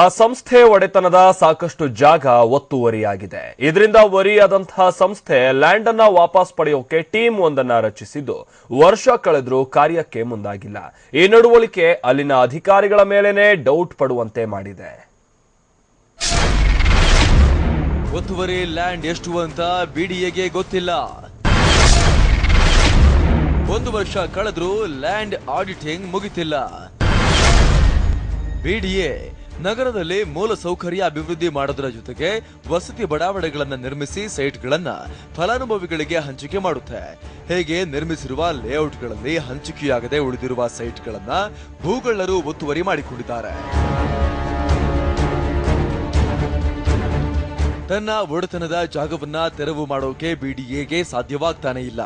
ಆ ಸಂಸ್ಥೆ ಒಡೆತನದ ಸಾಕಷ್ಟು ಜಾಗ ಒತ್ತುವರಿಯಾಗಿದೆ. ಇದರಿಂದ ವರಿಯಾದಂತಹ ಸಂಸ್ಥೆ ಲ್ಯಾಂಡ್ ಅನ್ನ ವಾಪಸ್ ಪಡೆಯೋಕೆ ಟೀಮ್ ಒಂದನ್ನ ರಚಿಸಿದ್ದು. ವರ್ಷ ಕಳೆದರೂ ಕಾರ್ಯಕ್ಕೆ ಮುಂದಾಗಿಲ್ಲ. ಈ ನಡವಳಿಕೆ ಅಲ್ಲಿನ ಅಧಿಕಾರಿಗಳ ಮೇಲೇನೆ ಡೌಟ್ ಪಡುವಂತೆ ಮಾಡಿದೆ. ಒತ್ತುವರಿ ಲ್ಯಾಂಡ್ ಎಷ್ಟು ಅಂತ ಬಿಡಿಎಗೆ ಗೊತ್ತಿಲ್ಲ. ಒಂದು ವರ್ಷ ಕಳೆದ್ರೂ ಲ್ಯಾಂಡ್ ಆಡಿಟಿಂಗ್ ಮುಗಿತಿಲ್ಲ. ಬಿಡಿಎ ನಗರದಲ್ಲಿ ಮೂಲ ಸೌಕರ್ಯ ಅಭಿವೃದ್ಧಿ ಮಾಡೋದರ ಜೊತೆಗೆ ವಸತಿ ಬಡಾವಣೆಗಳನ್ನು ನಿರ್ಮಿಸಿ ಸೈಟ್ಗಳನ್ನ ಫಲಾನುಭವಿಗಳಿಗೆ ಹಂಚಿಕೆ ಮಾಡುತ್ತೆ. ಹೇಗೆ ನಿರ್ಮಿಸಿರುವ ಲೇಔಟ್ಗಳಲ್ಲಿ ಹಂಚಿಕೆಯಾಗದೆ ಉಳಿದಿರುವ ಸೈಟ್ಗಳನ್ನ ಭೂಗಳ್ಳರು ಒತ್ತುವರಿ ಮಾಡಿಕೊಂಡಿದ್ದಾರೆ. ತನ್ನ ಒಡೆತನದ ಜಾಗವನ್ನ ತೆರವು ಮಾಡೋಕೆ ಬಿಡಿಎಗೆ ಸಾಧ್ಯವಾಗ್ತಾನೆ ಇಲ್ಲ.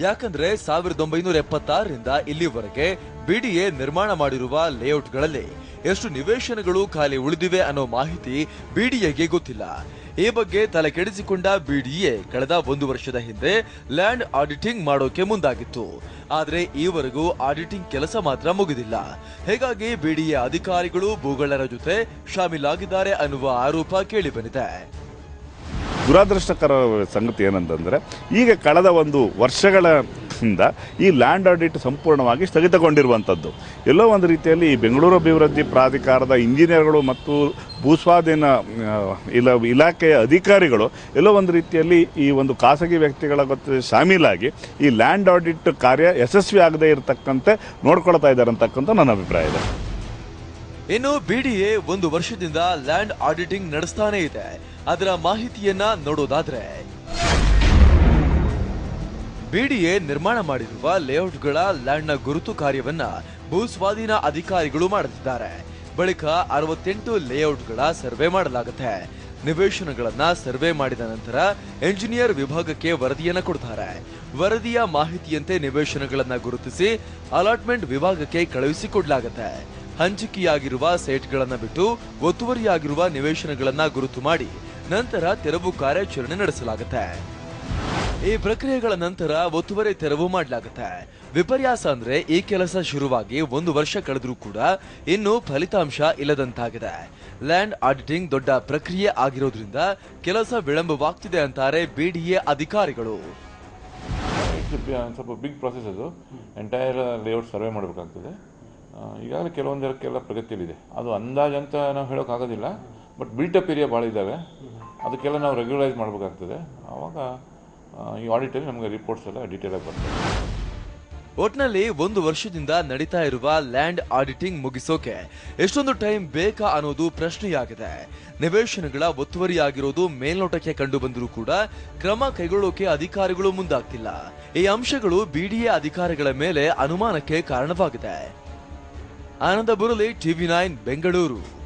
ಯಾಕಂದ್ರೆ ಸಾವಿರದ ಒಂಬೈನೂರ ಎಪ್ಪತ್ತಾರರಿಂದ ಇಲ್ಲಿವರೆಗೆ ಬಿಡಿಎ ನಿರ್ಮಾಣ ಮಾಡಿರುವ ಲೇಔಟ್ಗಳಲ್ಲಿ ಎಷ್ಟು ನಿವೇಶನಗಳು ಖಾಲಿ ಉಳಿದಿವೆ ಅನ್ನೋ ಮಾಹಿತಿ ಬಿಡಿಎಗೆ ಗೊತ್ತಿಲ್ಲ. ಈ ಬಗ್ಗೆ ತಲೆ ಕೆಡಿಸಿಕೊಂಡ ಬಿಡಿಎ ಕಳೆದ ಒಂದು ವರ್ಷದ ಹಿಂದೆ ಲ್ಯಾಂಡ್ ಆಡಿಟಿಂಗ್ ಮಾಡೋಕೆ ಮುಂದಾಗಿತ್ತು. ಆದರೆ ಈವರೆಗೂ ಆಡಿಟಿಂಗ್ ಕೆಲಸ ಮಾತ್ರ ಮುಗಿದಿಲ್ಲ. ಹೀಗಾಗಿ ಬಿಡಿಎ ಅಧಿಕಾರಿಗಳು ಭೂಗಳ್ಳರ ಜೊತೆ ಶಾಮೀಲಾಗಿದ್ದಾರೆ ಅನ್ನುವ ಆರೋಪ ಕೇಳಿಬಂದಿದೆ. ದುರಾದೃಷ್ಟಕರ ಸಂಗತಿ ಏನಂತಂದರೆ ಈಗ ಕಳೆದ ಒಂದು ವರ್ಷಗಳ ಹಿಂದ ಈ ಲ್ಯಾಂಡ್ ಆಡಿಟ್ ಸಂಪೂರ್ಣವಾಗಿ ಸ್ಥಗಿತಗೊಂಡಿರುವಂಥದ್ದು. ಎಲ್ಲೋ ಒಂದು ರೀತಿಯಲ್ಲಿ ಈ ಬೆಂಗಳೂರು ಅಭಿವೃದ್ಧಿ ಪ್ರಾಧಿಕಾರದ ಇಂಜಿನಿಯರ್ಗಳು ಮತ್ತು ಭೂಸ್ವಾಧೀನ ಇಲ, ಇಲಾಖೆಯ ಅಧಿಕಾರಿಗಳು ಎಲ್ಲೋ ಒಂದು ರೀತಿಯಲ್ಲಿ ಈ ಒಂದು ಖಾಸಗಿ ವ್ಯಕ್ತಿಗಳ ಗೊತ್ತ ಶಾಮೀಲಾಗಿ ಈ ಲ್ಯಾಂಡ್ ಆಡಿಟ್ ಕಾರ್ಯ ಯಶಸ್ವಿ ಆಗದೇ ಇರತಕ್ಕಂತೆ ನೋಡ್ಕೊಳ್ತಾ ಇದ್ದಾರೆ ಅಂತಕ್ಕಂಥ ನನ್ನ ಅಭಿಪ್ರಾಯ ಇದೆ. ಇನ್ನು ಬಿಡಿಎ ಒಂದು ವರ್ಷದಿಂದ ಲ್ಯಾಂಡ್ ಆಡಿಟಿಂಗ್ ನಡೆಸ್ತಾನೆ ಇದೆ. ಅದರ ಮಾಹಿತಿಯನ್ನ ನೋಡೋದಾದ್ರೆ, ಬಿಡಿಎ ನಿರ್ಮಾಣ ಮಾಡಿರುವ ಲೇಔಟ್ಗಳ ಲ್ಯಾಂಡ್ನ ಗುರುತು ಕಾರ್ಯವನ್ನ ಭೂ ಸ್ವಾಧೀನ ಅಧಿಕಾರಿಗಳು ಮಾಡುತ್ತಿದ್ದಾರೆ ಬಳಿಕ ಅರವತ್ತೆಂಟು ಲೇಔಟ್ಗಳ ಸರ್ವೆ ಮಾಡಲಾಗುತ್ತೆ. ನಿವೇಶನಗಳನ್ನ ಸರ್ವೆ ಮಾಡಿದ ನಂತರ ಎಂಜಿನಿಯರ್ ವಿಭಾಗಕ್ಕೆ ವರದಿಯನ್ನ ಕೊಡ್ತಾರೆ. ವರದಿಯ ಮಾಹಿತಿಯಂತೆ ನಿವೇಶನಗಳನ್ನ ಗುರುತಿಸಿ ಅಲಾಟ್ಮೆಂಟ್ ವಿಭಾಗಕ್ಕೆ ಕಳುಹಿಸಿಕೊಡ್ಲಾಗತ್ತೆ ಹಂಚಿಕೆಯಾಗಿರುವ ಸೈಟ್ಗಳನ್ನು ಬಿಟ್ಟು ಒತ್ತುವರಿಯಾಗಿರುವ ನಿವೇಶನಗಳನ್ನು ಗುರುತು ಮಾಡಿ ನಂತರ ತೆರವು ಕಾರ್ಯಾಚರಣೆ ನಡೆಸಲಾಗುತ್ತೆ. ಈ ಪ್ರಕ್ರಿಯೆಗಳ ನಂತರ ಒತ್ತುವರಿ ತೆರವು ಮಾಡಲಾಗುತ್ತೆ. ವಿಪರ್ಯಾಸ ಅಂದ್ರೆ ಈ ಕೆಲಸ ಶುರುವಾಗಿ ಒಂದು ವರ್ಷ ಕಳೆದರೂ ಕೂಡ ಇನ್ನೂ ಫಲಿತಾಂಶ ಇಲ್ಲದಂತಾಗಿದೆ. ಲ್ಯಾಂಡ್ ಆಡಿಟಿಂಗ್ ದೊಡ್ಡ ಪ್ರಕ್ರಿಯೆ ಆಗಿರೋದ್ರಿಂದ ಕೆಲಸ ವಿಳಂಬವಾಗ್ತಿದೆ ಅಂತಾರೆ ಬಿಡಿಎ ಅಧಿಕಾರಿಗಳು. ಸ್ವಲ್ಪ ಬಿಗ್ ಪ್ರಾಸೆಸ್ ಅದು. ಎಂಟೈರ್ ಲೇಔಟ್ ಸರ್ವೆ ಮಾಡಬೇಕಾಗ್ತದೆ. ಈಗಾಗಲೇ ಕೆಲವೊಂದಕ್ಕೆಲ್ಲ ಪ್ರಗತಿಯಲ್ಲಿದೆ. ಅದು ಅಂದಾಜು ಅಂತ ನಾವು ಹೇಳೋಕ್ಕಾಗೋದಿಲ್ಲ ಬಟ್ ಬಿಲ್ಟಪ್ ಏರಿಯಾ ಭಾಳ ಇದ್ದಾವೆ. ಅದಕ್ಕೆಲ್ಲ ನಾವು ರೆಗ್ಯುಲೈಸ್ ಮಾಡಬೇಕಾಗ್ತದೆ. ಆವಾಗ ಈ ಆಡಿಟಲ್ಲಿ ನಮಗೆ ರಿಪೋರ್ಟ್ಸ್ ಎಲ್ಲ ಡೀಟೇಲ್ ಆಗಿ ಬರ್ತದೆ. ಒಟ್ನಲ್ಲಿ ಒಂದು ವರ್ಷದಿಂದ ನಡೀತಾ ಇರುವ ಲ್ಯಾಂಡ್ ಆಡಿಟಿಂಗ್ ಮುಗಿಸೋಕೆ ಎಷ್ಟೊಂದು ಟೈಮ್ ಬೇಕಾ ಅನ್ನೋದು ಪ್ರಶ್ನೆಯಾಗಿದೆ. ನಿವೇಶನಗಳ ಒತ್ತುವರಿಯಾಗಿರೋದು ಮೇಲ್ನೋಟಕ್ಕೆ ಕಂಡು ಬಂದರೂ ಕೂಡ ಕ್ರಮ ಕೈಗೊಳ್ಳೋಕೆ ಅಧಿಕಾರಿಗಳು ಮುಂದಾಗ್ತಿಲ್ಲ. ಈ ಅಂಶಗಳು ಬಿಡಿಎ ಅಧಿಕಾರಿಗಳ ಮೇಲೆ ಅನುಮಾನಕ್ಕೆ ಕಾರಣವಾಗಿದೆ. Ananda Burali TV nine Bengaluru.